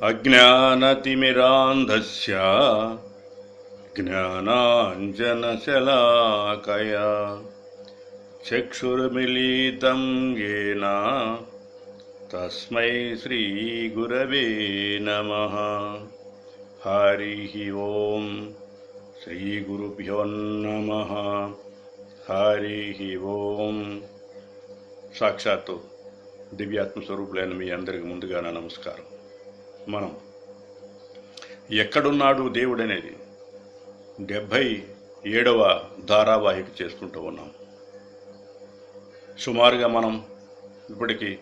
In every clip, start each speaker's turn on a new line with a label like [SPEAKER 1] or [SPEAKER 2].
[SPEAKER 1] అజ్ఞానతిమిరాంధస్య జ్ఞానాంజనశలాకయా చక్షుర్మిలీతం ఏన తస్మై శ్రీగురవే నమ హరి ఓం శ్రీగురుభ్యోన్నమ హరి ఓం సాక్షాత్తు దివ్యాత్మస్వరూపులైన మీ అందరికి ముందుగా నా నమస్కారం। మనం. ఎక్కడున్నాడు దేవుడు అనేది డెబ్భై ఏడవ ధారావాహిక చేసుకుంటూ ఉన్నాం. సుమారుగా మనం ఇప్పటికి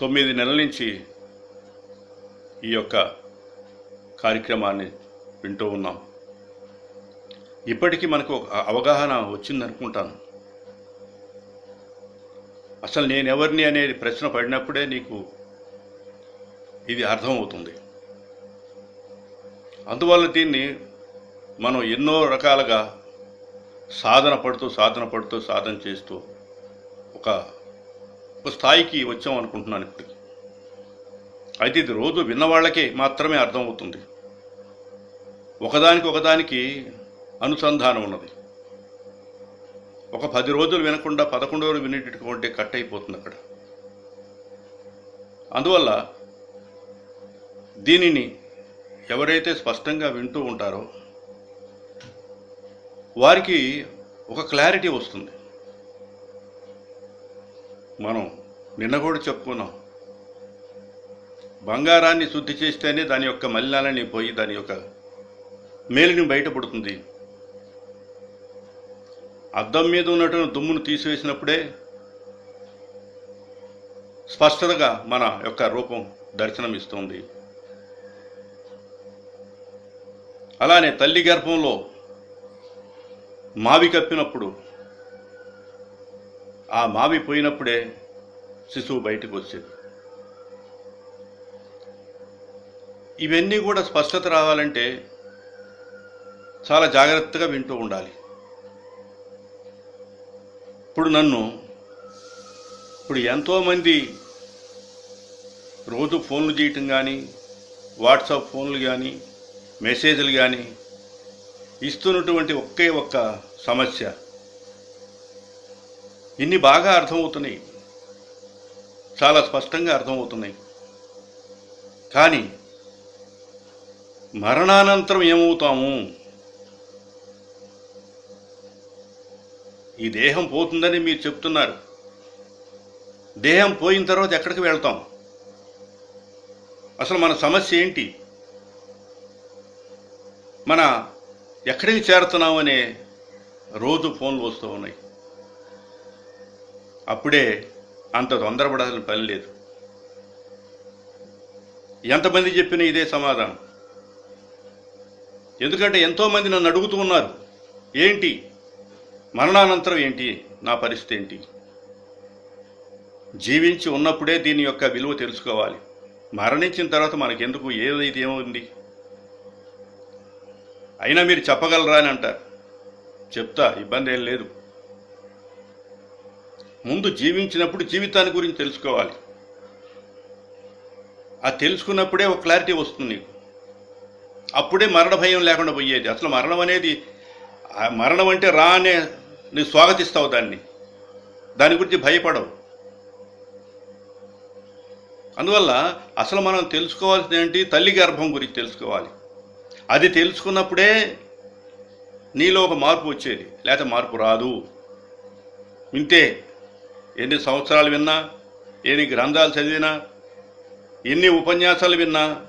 [SPEAKER 1] తొమ్మిది నెలల నుంచి ఈ యొక్క కార్యక్రమాన్ని వింటూ ఉన్నాం. ఇప్పటికీ మనకు ఒక అవగాహన వచ్చిందనుకుంటాను. అసలు నేనెవరిని అనేది ప్రశ్న పడినప్పుడే నీకు ఇది అర్థమవుతుంది. అందువల్ల దీన్ని మనం ఎన్నో రకాలుగా సాధన పడుతూ సాధన పడుతూ సాధన చేస్తూ ఒక ఒక స్థాయికి వచ్చాం అనుకుంటున్నాను ఇప్పటికి. అయితే ఇది రోజు విన్నవాళ్ళకే మాత్రమే అర్థమవుతుంది. ఒకదానికి ఒకదానికి అనుసంధానం ఉన్నది. ఒక పది రోజులు వినకుండా పదకొండు రోజులు వినేటటువంటి కట్ అయిపోతుంది అక్కడ. అందువల్ల దీనిని ఎవరైతే స్పష్టంగా వింటూ ఉంటారో వారికి ఒక క్లారిటీ వస్తుంది. మనం నిన్న కూడా చెప్పుకున్నాం. బంగారాన్ని శుద్ధి చేస్తేనే దాని యొక్క మలినాలని పోయి దాని యొక్క మేలుని బయటపడుతుంది. అద్దం మీద ఉన్నటువంటి దుమ్మును తీసివేసినప్పుడే స్పష్టతగా మన యొక్క రూపం దర్శనమిస్తుంది. అలానే తల్లి గర్భంలో మావి కప్పినప్పుడు ఆ మావి పోయినప్పుడే శిశువు బయటకు వచ్చేది. ఇవన్నీ కూడా స్పష్టత రావాలంటే చాలా జాగ్రత్తగా వింటూ ఉండాలి. ఇప్పుడు నన్ను ఇప్పుడు ఎంతోమంది రోజు ఫోన్లు చేయటం కానీ వాట్సాప్ ఫోన్లు కానీ మెసేజ్లు కానీ ఇస్తున్నటువంటి ఒకే ఒక్క సమస్య. ఇన్ని బాగా అర్థమవుతున్నాయి. చాలా స్పష్టంగా అర్థమవుతున్నాయి. కానీ మరణానంతరం ఏమవుతాము? ఈ దేహం పోతుందని మీరు చెప్తున్నారు. దేహం పోయిన తర్వాత ఎక్కడికి వెళ్తాం? అసలు మన సమస్య ఏంటి? మన ఎక్కడికి చేరుతున్నాం అనే రోజు ఫోన్లు వస్తూ ఉన్నాయి. అప్పుడే అంత తొందరపడాల్సిన పని లేదు. ఎంతమంది చెప్పిన ఇదే సమాధానం. ఎందుకంటే ఎంతోమంది నన్ను అడుగుతూ ఉన్నారు ఏంటి? మరణానంతరం ఏంటి? నా పరిస్థితి ఏంటి? జీవించి ఉన్నప్పుడే దీని యొక్క విలువ తెలుసుకోవాలి. మరణించిన తర్వాత మనకెందుకు? ఏదైతే ఏముంది? అయినా మీరు చెప్పగలరా అని అంటారు. చెప్తా ఇబ్బంది ఏం లేదు. ముందు జీవించినప్పుడు జీవితాన్ని గురించి తెలుసుకోవాలి. ఆ తెలుసుకున్నప్పుడే ఒక క్లారిటీ వస్తుంది నీకు. అప్పుడే మరణ భయం లేకుండా పోయేది. అసలు మరణం అనేది మరణం అంటే రా అనే నువ్వు స్వాగతిస్తావు దాన్ని. దాని గురించి భయపడవు. అందువల్ల అసలు మనం తెలుసుకోవాల్సింది ఏంటి? తల్లి గర్భం గురించి తెలుసుకోవాలి. అది తెలుసుకున్నప్పుడే నీలో ఒక మార్పు వచ్చేది. లేకపోతే మార్పు రాదు. ఇంతే ఎన్ని సంవత్సరాలు విన్నా ఎన్ని గ్రంథాలు చదివినా ఎన్ని ఉపన్యాసాలు విన్నా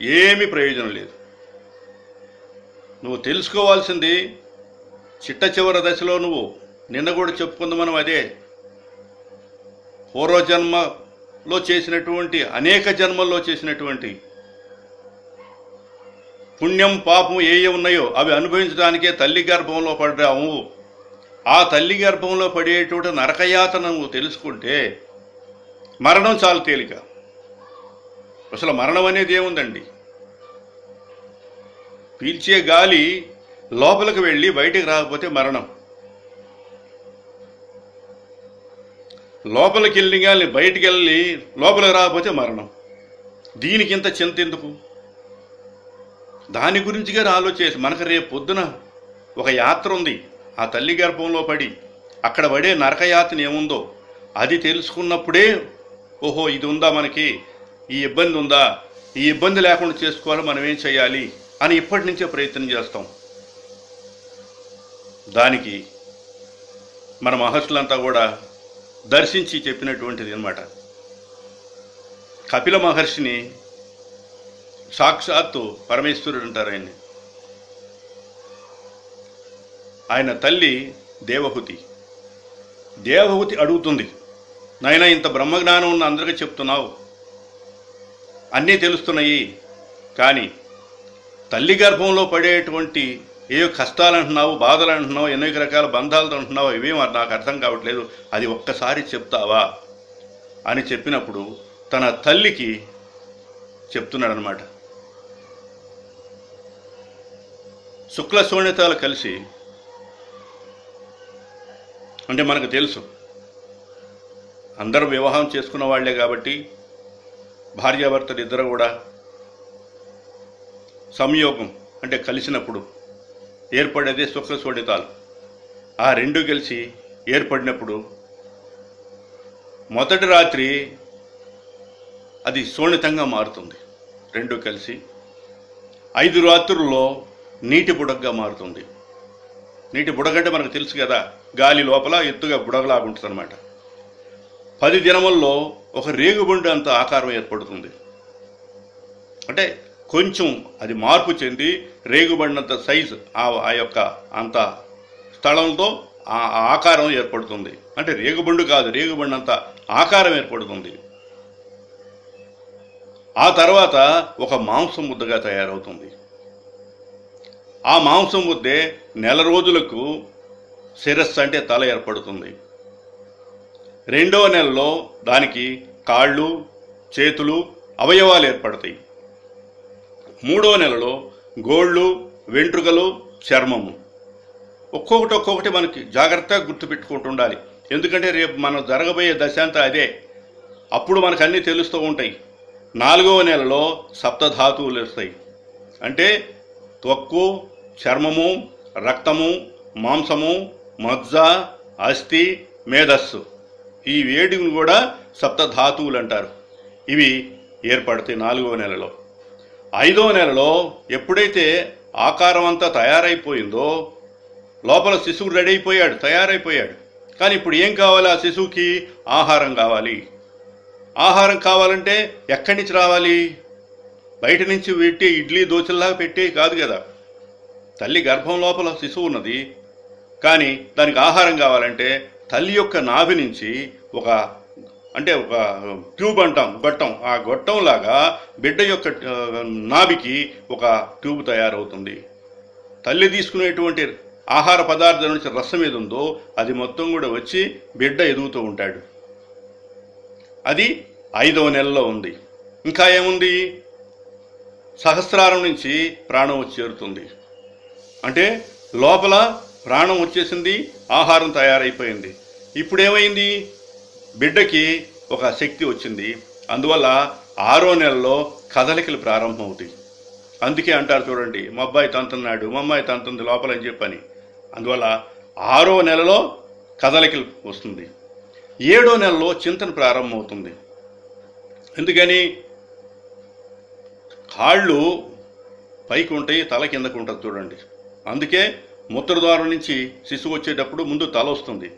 [SPEAKER 1] ఏమీ ప్రయోజనం లేదు. నువ్వు తెలుసుకోవాల్సింది చిట్ట చివరి దశలో నువ్వు నిన్న కూడా చెప్పుకుంది మనం అదే. పూర్వజన్మలో చేసినటువంటి అనేక జన్మల్లో చేసినటువంటి పుణ్యం పాపం ఏ ఏ ఉన్నాయో అవి అనుభవించడానికే తల్లి గర్భంలో పడ్డాము ఆ తల్లి గర్భంలో పడేటువంటి నరకయాతన నువ్వు తెలుసుకుంటే మరణం చాలా తేలిక. అసలు మరణం అనేది ఏముందండి? పీల్చే గాలి లోపలికి వెళ్ళి బయటికి రాకపోతే మరణం. లోపలికి వెళ్ళి గాలి బయటికి వెళ్ళి లోపలికి రాకపోతే మరణం. దీనికి ఇంత చింత ఎందుకు? దాని గురించి గారు ఆలోచించి మనకు రేపు పొద్దున ఒక యాత్ర ఉంది. ఆ తల్లి గర్భంలో పడి అక్కడ పడే నరకయాతన ఏముందో అది తెలుసుకున్నప్పుడే ఓహో ఇది ఉందా మనకి? ఈ ఇబ్బంది ఉందా? ఈ ఇబ్బంది లేకుండా చేసుకోవాలి మనం ఏం చేయాలి? అని ఇప్పటి నుంచే ప్రయత్నం చేస్తాం. దానికి మన మహర్షులంతా కూడా దర్శించి చెప్పినటువంటిది అనమాట కపిల మహర్షిని సాక్షాత్తు పరమేశ్వరుడు అంటారు ఆయన్ని. ఆయన తల్లి దేవహుతి. దేవహుతి అడుగుతుంది నాయన ఇంత బ్రహ్మజ్ఞానం ఉన్న అందరికీ చెప్తున్నావు. అన్నీ తెలుస్తున్నాయి. కానీ తల్లి గర్భంలో పడేటువంటి ఏ కష్టాలు అంటున్నావు బాధలు అంటున్నావు ఎన్నో రకాల బంధాలు అంటున్నావు ఇవేం నాకు అర్థం కావట్లేదు. అది ఒక్కసారి చెప్తావా? అని చెప్పినప్పుడు తన తల్లికి చెప్తున్నాడనమాట అనమాట శుక్ల శూన్యతాలు కలిసి అంటే మనకు తెలుసు. అందరూ వివాహం చేసుకున్న వాళ్ళే కాబట్టి భార్యాభర్తలు ఇద్దరు కూడా సంయోగం అంటే కలిసినప్పుడు ఏర్పడేదే శుక్ల శోణితాలు ఆ రెండు కలిసి ఏర్పడినప్పుడు మొదటి రాత్రి అది శోణితంగా మారుతుంది. రెండు కలిసి ఐదు రాత్రుల్లో నీటి బుడగగా మారుతుంది. నీటి బుడగంటే మనకు తెలుసు కదా గాలి లోపల ఎత్తుగా బుడగలాగా ఉంటుంది అనమాట పది దినముల్లో ఒక రేగుబండి అంత ఆకారం ఏర్పడుతుంది. అంటే కొంచెం అది మార్పు చెంది రేగుబండినంత సైజు ఆ ఆ యొక్క అంత స్థలంతో ఆ ఆకారం ఏర్పడుతుంది. అంటే రేగుబండు కాదు రేగుబండంత ఆకారం ఏర్పడుతుంది. ఆ తర్వాత ఒక మాంసం ముద్దగా తయారవుతుంది. ఆ మాంసం ముద్దే నెల రోజులకు శిరస్సు అంటే తల ఏర్పడుతుంది. రెండవ నెలలో దానికి కాళ్ళు చేతులు అవయవాలు ఏర్పడతాయి. మూడవ నెలలో గోళ్ళు వెంట్రుకలు చర్మము. ఒక్కొక్కటి ఒక్కొక్కటి మనకి జాగ్రత్తగా గుర్తుపెట్టుకుంటూ ఉండాలి. ఎందుకంటే రేపు మనం జరగబోయే దశాంత అంతా అదే. అప్పుడు మనకు అన్నీ తెలుస్తూ ఉంటాయి. నాలుగవ నెలలో సప్తధాతువులు వస్తాయి. అంటే తొక్కు చర్మము రక్తము మాంసము మజ్జ అస్థి మేధస్సు. ఈ వేడిని కూడా సప్తధాతువులు అంటారు. ఇవి ఏర్పడతాయి నాలుగవ నెలలో. ఐదవ నెలలో ఎప్పుడైతే ఆకారం అంతా తయారైపోయిందో లోపల శిశువు రెడీ అయిపోయాడు తయారైపోయాడు. కానీ ఇప్పుడు ఏం కావాలి ఆ శిశువుకి? ఆహారం కావాలి. ఆహారం కావాలంటే ఎక్కడి నుంచి రావాలి? బయట నుంచి పెట్టి ఇడ్లీ దోశల్లాగా పెట్టే కాదు కదా. తల్లి గర్భం లోపల శిశువు ఉన్నది. కానీ దానికి ఆహారం కావాలంటే తల్లి యొక్క నాభి నుంచి ఒక అంటే ఒక ట్యూబ్ అంటాం గొట్టం. ఆ గొట్టం లాగా బిడ్డ యొక్క నాభికి ఒక ట్యూబ్ తయారవుతుంది. తల్లి తీసుకునేటువంటి ఆహార పదార్థాల నుంచి రసం ఏది ఉందో అది మొత్తం కూడా వచ్చి బిడ్డ ఎదుగుతూ ఉంటాడు. అది ఐదవ నెలలో ఉంది. ఇంకా ఏముంది? సహస్రారం నుంచి ప్రాణం వచ్చి చేరుతుంది అంటే లోపల ప్రాణం వచ్చేసింది ఆహారం తయారైపోయింది. ఇప్పుడేమైంది? బిడ్డకి ఒక శక్తి వచ్చింది. అందువల్ల ఆరో నెలలో కదలికలు ప్రారంభమవుతాయి. అందుకే అంటారు చూడండి మా అబ్బాయి తంతున్నాడు మా అమ్మాయి తంతుంది లోపల అని చెప్పని. అందువల్ల ఆరో నెలలో కదలికలు వస్తుంది. ఏడో నెలలో చింతన ప్రారంభమవుతుంది. ఎందుకని? కాళ్ళు పైకి ఉంటాయి తల కిందకు ఉంటుంది చూడండి. అందుకే మూత్రద్వారం నుంచి శిశువు వచ్చేటప్పుడు ముందు తల వస్తుంది.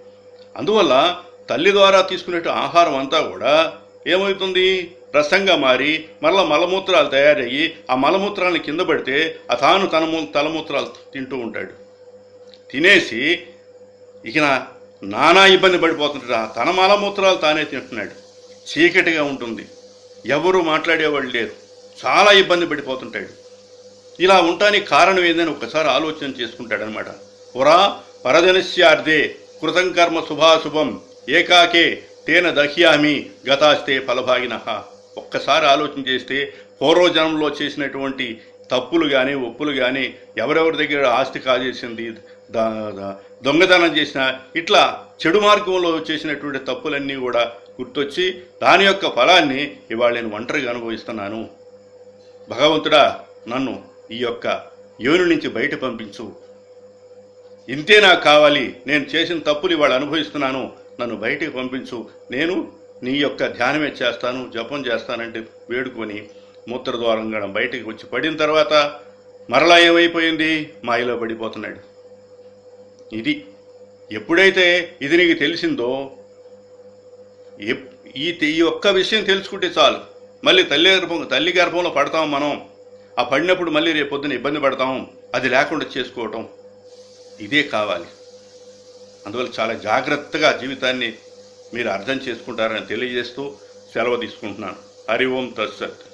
[SPEAKER 1] అందువల్ల తల్లి ద్వారా తీసుకునే ఆహారం అంతా కూడా ఏమవుతుంది? రసంగా మారి మరలా మలమూత్రాలు తయారయ్యి ఆ మలమూత్రాలను కింద పడితే ఆ తాను తన తలమూత్రాలు తింటూ ఉంటాడు. తినేసి ఇక నానా ఇబ్బంది పడిపోతుంటాడు తన మలమూత్రాలు తానే తింటున్నాడు. చీకటిగా ఉంటుంది. ఎవరు మాట్లాడేవాళ్ళు లేరు. చాలా ఇబ్బంది పడిపోతుంటాడు. ఇలా ఉండటానికి కారణం ఏందని ఒకసారి ఆలోచన చేసుకుంటాడనమాట. పురా పరదనస్యార్థే కృతం కర్మ శుభాశుభం ఏకాకే తేన దహ్యామి గతాస్తే ఫలభాగిన. ఒక్కసారి ఆలోచన చేస్తే పూర్వజన్మలో చేసినటువంటి తప్పులు కానీ ఒప్పులు కానీ ఎవరెవరి దగ్గర ఆస్తి కాజేసింది దొంగతనం చేసిన ఇట్లా చెడు మార్గంలో చేసినటువంటి తప్పులన్నీ కూడా గుర్తొచ్చి దాని యొక్క ఫలాన్ని ఇవాళ నేను ఒంటరిగా అనుభవిస్తున్నాను. భగవంతుడా నన్ను ఈ యొక్క యోని నుంచి బయట పంపించు. ఇంతే నాకు కావాలి? నేను చేసిన తప్పులు ఇవాళ అనుభవిస్తున్నాను. నన్ను బయటికి పంపించు. నేను నీ యొక్క ధ్యానమే చేస్తాను జపం చేస్తానంటే వేడుకొని మూత్రద్వారం బయటికి వచ్చి పడిన తర్వాత మరలా ఏమైపోయింది? మాయలో పడిపోతున్నాడు. ఇది ఎప్పుడైతే ఇది నీకు తెలిసిందో ఈ ఈ ఒక్క విషయం తెలుసుకుంటే చాలు. మళ్ళీ తల్లి గర్భం తల్లి గర్భంలో పడతాం మనం. ఆ పడినప్పుడు మళ్ళీ రేపు పొద్దున ఇబ్బంది పడతాం అది లేకుండా చేసుకోవటం ఇదే కావాలి. అందువల్ల చాలా జాగ్రత్తగా జీవితాన్ని మీరు అర్థం చేసుకుంటారని తెలియజేస్తూ సెలవు తీసుకుంటున్నాను. హరి ఓం తత్సత్.